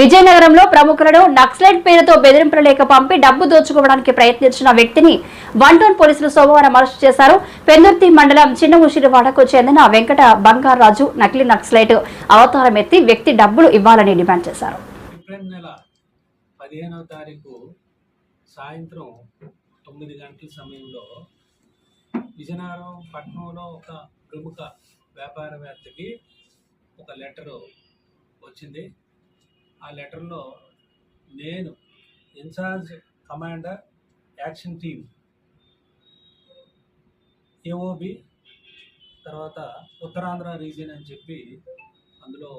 విజయనగరంలో ప్రముఖులను నక్సలైట్ పేరుతో బెదిరింపుల లేఖ పంపి డబ్బు దోచుకోవడానికి ప్రయత్నించిన వ్యక్తిని వన్ టౌన్ పోలీసులు సోమవారం అరెస్టు చేశారు. పెందుర్తి మండలం చిన్న ఉసిరివాడకు చెందిన వెంకట బంగారాజు నకిలీ నక్సలైట్ అవతారం ఎత్తి వ్యక్తి డబ్బులు ఇవ్వాలని డిమాండ్ చేశారు. పదిహేనవ తారీఖు సాయంత్రం తొమ్మిది గంటల సమయంలో విజయనగరం పట్టణంలో ఒక ప్రముఖ వ్యాపారవేత్తకి ఒక లెటరు వచ్చింది. ఆ లెటర్లో నేను incharge commander action team AOB తర్వాత ఉత్తరాంధ్ర రీజియన్ అని చెప్పి అందులో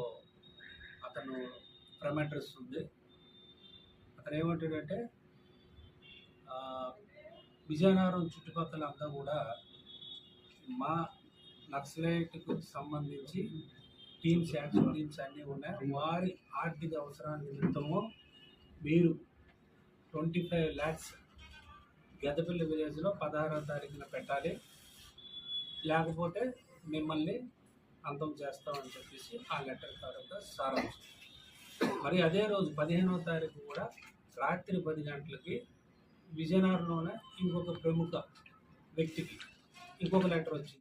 అతను ఫ్రమ్ అడ్రస్ ఉంది. అతను ఏమంటాడంటే విజయనగరం చుట్టుపక్కల అంతా కూడా మా నక్సలైట్కు సంబంధించి టీమ్స్ యాక్షన్ టీమ్స్ అన్నీ ఉన్నాయి వారి ఆర్థిక అవసరాల నిమిత్తము మీరు ట్వంటీ ఫైవ్ ల్యాక్స్ గదపల్లి విలేజ్లో పదహారవ తారీఖున పెట్టాలి. లేకపోతే మిమ్మల్ని అంతం చేస్తామని చెప్పేసి ఆ లెటర్ తాలూకా సారాంశం మరి అదే రోజు పదిహేనవ తారీఖు కూడా రాత్రి పది గంటలకి విజయనగరంలోనే ఇంకొక ప్రముఖ వ్యక్తికి ఇంకొక లెటర్ వచ్చింది.